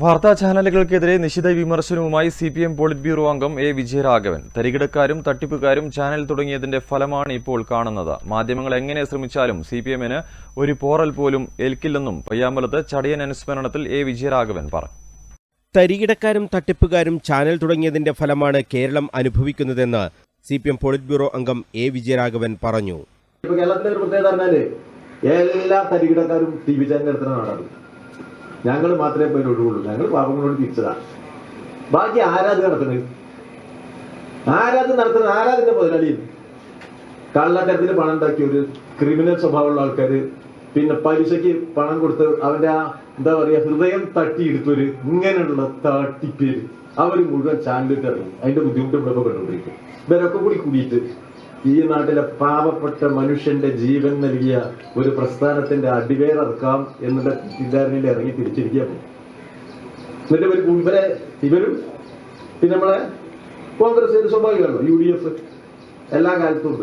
വാർത്താ ചാനലുകൾക്കെതിരെ നിശിത വിമർശനവുമായി C P M polit bureau അംഗം എ വിജയരാഘവൻ. തരികിടക്കാരും തട്ടിപ്പുകാരും ചാനൽ തുടങ്ങിയതിന്റെ ഫലമാണ് ഇപ്പോൾ കാണുന്നത്. മാധ്യമങ്ങൾ എങ്ങനെ ശ്രമിച്ചാലും സി പി എമ്മിന് ഒരു പോറൽ പോലും ഏൽക്കില്ലെന്നും പയ്യാമ്പലത്ത് ചടയൻ അനുസ്മരണത്തിൽ എ വിജയരാഘവൻ പറഞ്ഞു. തരികിടക്കാരും തട്ടിപ്പുകാരും ചാനൽ തുടങ്ങിയതിന്റെ ഫലമാണ് Keralam അനുഭവിക്കുന്നതെന്ന് C P M polit bureau അംഗം എ വിജയരാഘവൻ പറഞ്ഞു. ഇപ്പൊ കേരളത്തിലെ ഒരു പ്രത്യേകത എല്ലാ തരികിടക്കാരും ടി വി ചാനൽ നാടാണ് ഞങ്ങൾ മാത്രമേ പോയി ഒഴിവുള്ളൂ ഞങ്ങൾ പാപങ്ങളോട് തിരിച്ചതാണ്. ബാക്കി ആരാധന നടത്തുന്നത്? ആരാധന നടത്തുന്നത്? ആരാധന മുതലാളി കള്ളത്തരത്തിൽ പണം ഉണ്ടാക്കിയ ഒരു ക്രിമിനൽ സ്വഭാവമുള്ള ആൾക്കാര് പിന്നെ പലിശയ്ക്ക് പണം കൊടുത്ത് അവന്റെ ആ എന്താ പറയാ ഹൃദയം തട്ടിയെടുത്തൊരു ഇങ്ങനെയുള്ള തട്ടിപ്പേര് അവർ മുഴുവൻ ചാനലിട്ട് ഇറങ്ങി അതിന്റെ ബുദ്ധിമുട്ട് ഇവിടെ കണ്ടുകൊണ്ടിരിക്കും. ഇവരൊക്കെ കൂടി കൂടിയിട്ട് ഈ നാട്ടിലെ പാവപ്പെട്ട മനുഷ്യന്റെ ജീവൻ നൽകിയ ഒരു പ്രസ്ഥാനത്തിന്റെ അടിവേറക്കാം എന്നുള്ള തെറ്റിദ്ധാരണയിൽ ഇറങ്ങി തിരിച്ചിരിക്കുക. എന്നിട്ട് ഇവർ ഇവരെ ഇവരും പിന്നെ നമ്മളെ കോൺഗ്രസ് സ്വാഭാവികമല്ലോ യു ഡി എഫ് എല്ലാ കാലത്തും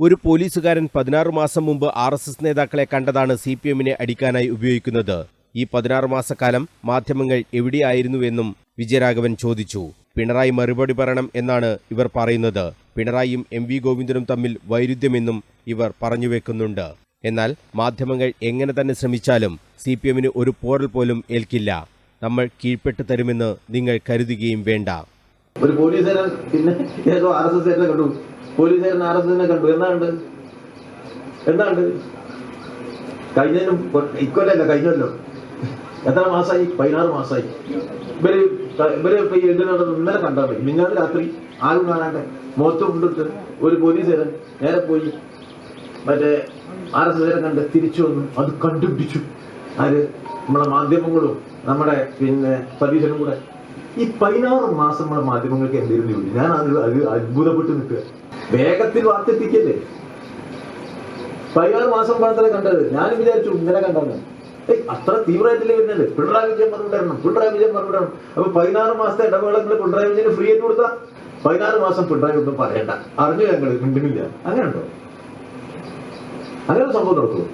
ഒരു പോലീസുകാരൻ പതിനാറ് മാസം മുമ്പ് ആർ എസ് എസ് നേതാക്കളെ കണ്ടതാണ് സി പി എമ്മിനെ അടിക്കാനായി ഉപയോഗിക്കുന്നത്. ഈ പതിനാറ് മാസക്കാലം മാധ്യമങ്ങൾ എവിടെയായിരുന്നുവെന്നും വിജയരാഘവൻ ചോദിച്ചു. പിണറായി മറുപടി പറയണം എന്നാണ് ഇവർ പറയുന്നത്. പിണറായിയും എം വി ഗോവിന്ദനും തമ്മിൽ വൈരുദ്ധ്യമെന്നും ഇവർ പറഞ്ഞു വെക്കുന്നുണ്ട്. എന്നാൽ മാധ്യമങ്ങൾ എങ്ങനെ തന്നെ ശ്രമിച്ചാലും സി പി എമ്മിന് ഒരു പോറൽ പോലും ഏൽക്കില്ല. നമ്മൾ കീഴ്പ്പെട്ട് തരുമെന്ന് നിങ്ങൾ കരുതുകയും വേണ്ട. ഒരു പോലീസുകാരൻ പിന്നെ ഏതോ ആർ എസ് എസ് കണ്ടു. പോലീസുകാരൻ ആർ എസ് എസിനെ കണ്ടു. എന്നാണ്ട് എന്നാണ്ട് കഴിഞ്ഞതിനും ഇക്കൊല്ലല്ല കഴിഞ്ഞല്ലോ. എത്ര മാസമായി പതിനാറ് മാസമായി ഇവർ ഇവർ ഇതിനോട് ഇന്നലെ കണ്ടാൽ മതി. നിങ്ങൾ രാത്രി ആരും കാണാണ്ട് മുഖത്ത് കൊണ്ടിട്ട് ഒരു പോലീസുകാരൻ നേരെ പോയി മറ്റേ ആർ എസ് എസിനെ കണ്ട് തിരിച്ചു വന്നു. അത് കണ്ടുപിടിച്ചു. ആര്? നമ്മളെ മാധ്യമങ്ങളും നമ്മുടെ പിന്നെ സതീശനും കൂടെ. ഈ പതിനാറ് മാസം നമ്മുടെ മാധ്യമങ്ങൾക്ക് എന്തെങ്കിലും ഞാൻ അത് അത് അത്ഭുതപ്പെട്ട് നിൽക്കുക. വേഗത്തിൽ വാർത്തിപ്പിക്കല്ലേ പതിനാറ് മാസം പണത്തിലെ കണ്ടത്. ഞാൻ വിചാരിച്ചു ഇന്നലെ കണ്ടത് ഏയ് അത്ര തീവ്രമായിട്ടില്ലേ വരുന്നത്? പിണറായി വിജയൻ മറുപടി തരണം പിണറായി വിജയൻ മറുപടി തരണം. അപ്പൊ പതിനാറ് മാസത്തെ ഇടവേളകൾ പിണറായി വിജയന് ഫ്രീ ആയിട്ട് കൊടുത്താ? പതിനാറ് മാസം പിണറായി ഒന്നും പറയണ്ട. അറിഞ്ഞു ഞങ്ങൾ മിണ്ടുന്നില്ല. അങ്ങനെയുണ്ടോ? അങ്ങനെ സംഭവം നടക്കുമോ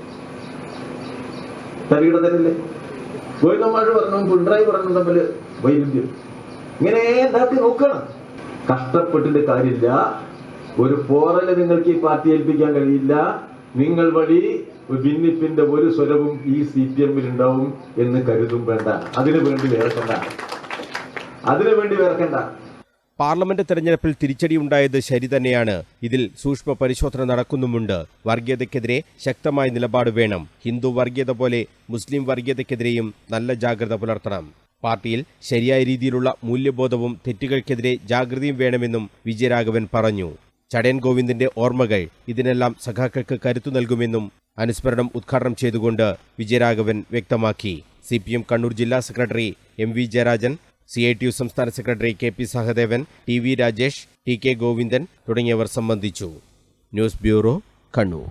തന്നെ ഗോവിന്ദന്മാര് പറഞ്ഞു പിണറായി പറഞ്ഞു തമ്മിൽ വൈരുദ്ധ്യം. ഇങ്ങനെ എന്താക്കി നോക്കണം. കഷ്ടപ്പെട്ടിട്ട് കാര്യമില്ല. ഒരു പോറൽ നിങ്ങൾക്ക് ഈ പാർട്ടി ഏൽപ്പിക്കാൻ കഴിയില്ല. നിങ്ങൾ വഴി ഭിന്നിപ്പിന്റെ ഒരു സ്വരവും ഈ സി പി എമ്മിൽ ഉണ്ടാവും എന്ന് കരുതും വേണ്ട. അതിനു വേണ്ടി വേർക്കണ്ട അതിനു വേണ്ടി വേർക്കണ്ട പാർലമെന്റ് തെരഞ്ഞെടുപ്പിൽ തിരിച്ചടിയുണ്ടായത് ശരി തന്നെയാണ്. ഇതിൽ സൂക്ഷ്മ പരിശോധന നടക്കുന്നുമുണ്ട്. വർഗീയതയ്ക്കെതിരെ ശക്തമായ നിലപാട് വേണം. ഹിന്ദു വർഗീയത പോലെ മുസ്ലിം വർഗീയതയ്ക്കെതിരെയും നല്ല ജാഗ്രത പുലർത്തണം. പാർട്ടിയിൽ ശരിയായ രീതിയിലുള്ള മൂല്യബോധവും തെറ്റുകൾക്കെതിരെ ജാഗ്രതയും വേണമെന്നും വിജയരാഘവൻ പറഞ്ഞു. ചടയൻ ഗോവിന്ദിന്റെ ഓർമ്മകൾ ഇതിനെല്ലാം സഖാക്കൾക്ക് കരുത്തു നൽകുമെന്നും അനുസ്മരണം ഉദ്ഘാടനം ചെയ്തുകൊണ്ട് വിജയരാഘവൻ വ്യക്തമാക്കി. സി പി എം കണ്ണൂർ ജില്ലാ secretary M V Jayarajan C I T U സംസ്ഥാന secretary K P Sahadevan T V Rajesh T K Govindan തുടങ്ങിയവർ സംബന്ധിച്ചു. News bureau Kannur.